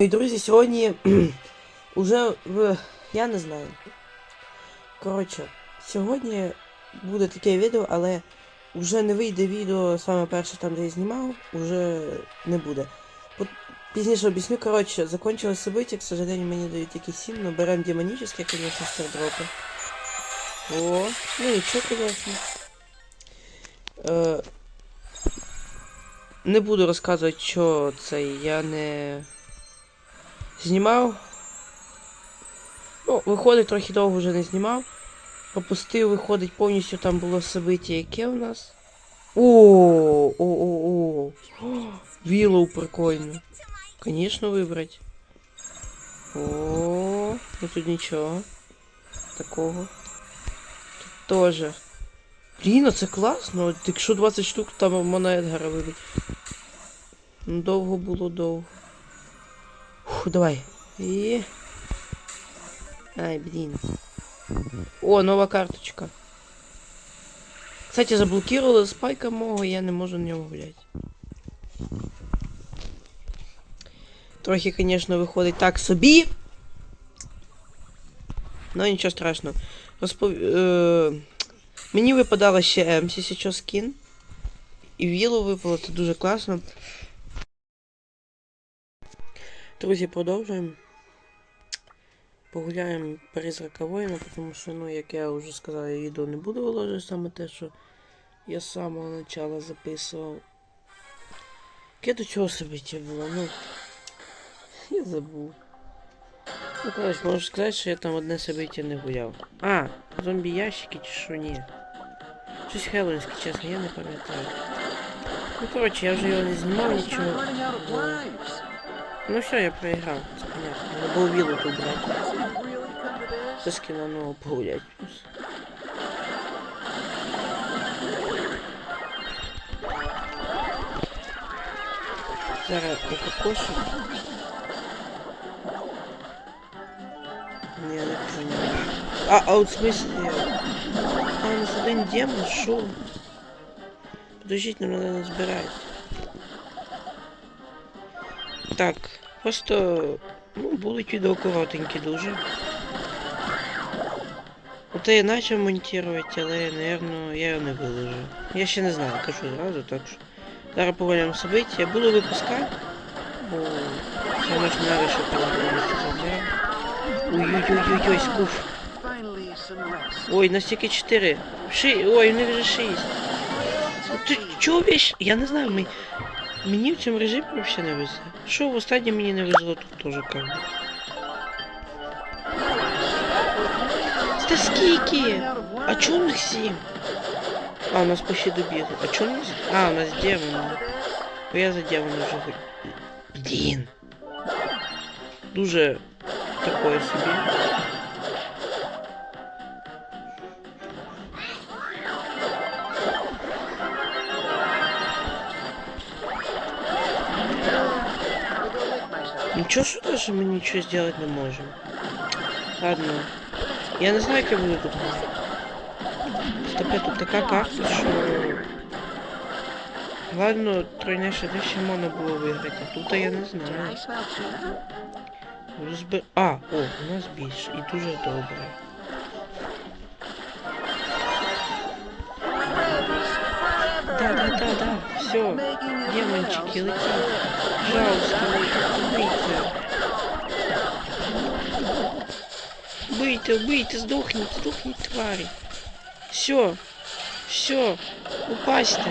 І друзі, сьогодні уже в. Я не знаю. Коротше, сьогодні буде таке відео, але вже не вийде відео саме перше там, де я знімав, уже не буде. Пізніше об'ясню, коротше, закончилось событие, к сожалению, мені дають якісь сім, но берем демонические, конечно, стардропи. О, ну нічого, конечно. Е, не буду розказувати, що це я не знімав. Ну, виходить, трохи довго вже не знімав. Пропустив, виходить, повністю там було собиття, яке у нас. О, о, о, о. Вілоу прикольно. Конечно, вибрать. О, ну тут нічого. Такого. Тут тоже. Блін, а це класно. Якщо 20 штук, там можна Едгара вибити. Ну, довго було довго. Фу, давай. І... Ай, блин. О, нова карточка. Кстати, заблокировали спайка мого, я не можу на ньому гуляти. Трохи, конечно, виходить так собі. Ну нічого страшного. Розпов... Е... Мені випадало ще МС сейчас скін. І Вілу випало, це дуже класно. Друзі, продовжуємо. Погуляємо призрака воїна, тому що, ну, як я вже сказав, я відео не буду виложити саме те, що я з самого початку записував. Яке до чого собиття було? Ну. Я забув. Ну, коротше, можу сказати, що я там одне собиття не гуляв. А, зомбі ящики чи що ні. Щось хеллоуінське, чесно, я не пам'ятаю. Ну, коротше, я вже його не знімав нічого. Ну все, я проиграл, це понятно. Надо было виллу тут брать. Со скина нового погулять. Зараз укокошу. Не, не понял. А, а вот в смысле? А, у нас один демон шел. Подождите, нам надо разбирать. Так, просто ну, будуть відео коротенькі дуже. Оце я почав монтувати, але, напевно, я його не виложу. Я ще не знаю, кажу зразу, так що. Зараз повалям собиття. Я буду випускати, бо саме ж не що повністю забрав. Ой-ой-ой-ой, скуф. Ой, на стільки 4. Ши... Ой, у них вже 6. Ти чого вещь? Я не знаю, ми... Мені в цьому режимі взагалі не везе. Що в останнє мені не везло тут теж бы. Це скільки? А чого у них сім? А, у нас почти добігли. А чого у нас? А, у нас демони. Бо я за демони вже гуль. Блін. Дуже такое собі. Ничего, что даже мы ничего сделать не можем. Ладно. Я не знаю, я буду тут. Стопе, тут така карта, що... Ладно, тройне ще можна виграти, а тут я не знаю. Розбер... А, о, у нас більше. І дуже добре. Да, да, да, да. Все. Демончики, летят. Пожалуйста, Выйти, выйти, сдохнет, сдохнет, твари. Все. Все. Упасть-то.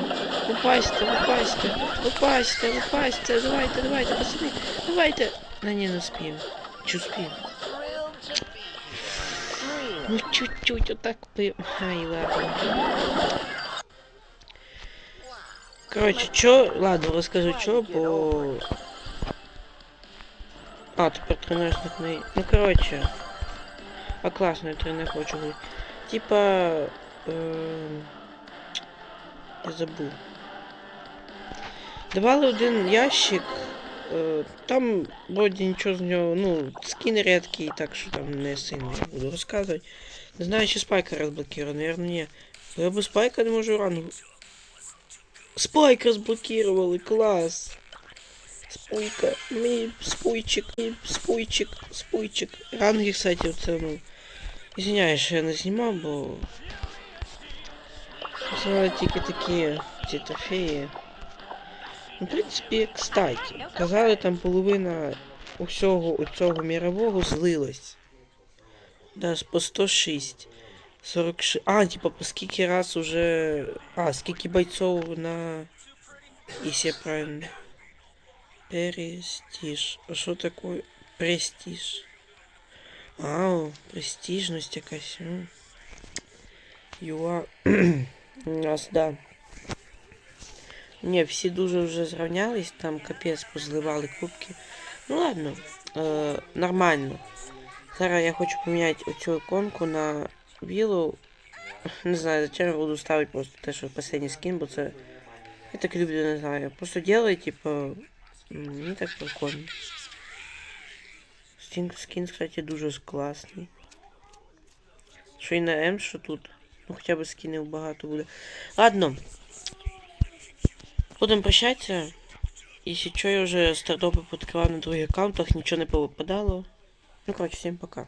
Упасть-то, упасть-то. Упасть-то, упасть-то. Давайте, пацаны. Давайте. На не наспеем. Че успеем? Ну чуть-чуть вот так бы. Ай, ладно. Короче, чё... Ладно, расскажу, чё, бо... А, тепер тренажник не... Ну, короче... А класно, я тренер хочу говорить. Типа... Эм... Я забув. Давали один ящик. Е, там вроді нічого з нього, ну, скін рідкий, так що там не сильно буду розказувати. Не знаю, чи спайка розблокирована, наверное, ні. Я без спайка не можу рану Спайк разблокировали, класс. Уйка, мій спуйчик, мій спуйчик, спуйчик. Ранги, кстати, оце, ну. Извиняюсь, що я не знімав, бо. Це тільки такі ці трофеї. Ну, в принципі, кстати, казали, там половина усього цього мірового злилась. Да, по 106. 46. А, типа, по скільки раз уже. А, скільки бойцов на. Если я правильно. Престиж. А що таке престиж? А, престижність якась. Юа. У нас, да. Не, всі дуже вже зрівнялись, там капець позливали кубки. Ну ладно, е, нормально. Зараз я хочу поміняти оцю іконку на білу. Не знаю, зачем я буду ставити просто те, що последній скін, бо це. Я так люблю, не знаю. Просто делай, типа. Мені так прикольно. Скін, кстати, дуже класний. Що і на М, що тут. Ну хоча б скінів багато буде. Ладно. Будемо прощатися. Якщо що, я вже стартопи подкривав на других аккаунтах, нічого не повипадало. Ну, коротше, всім пока.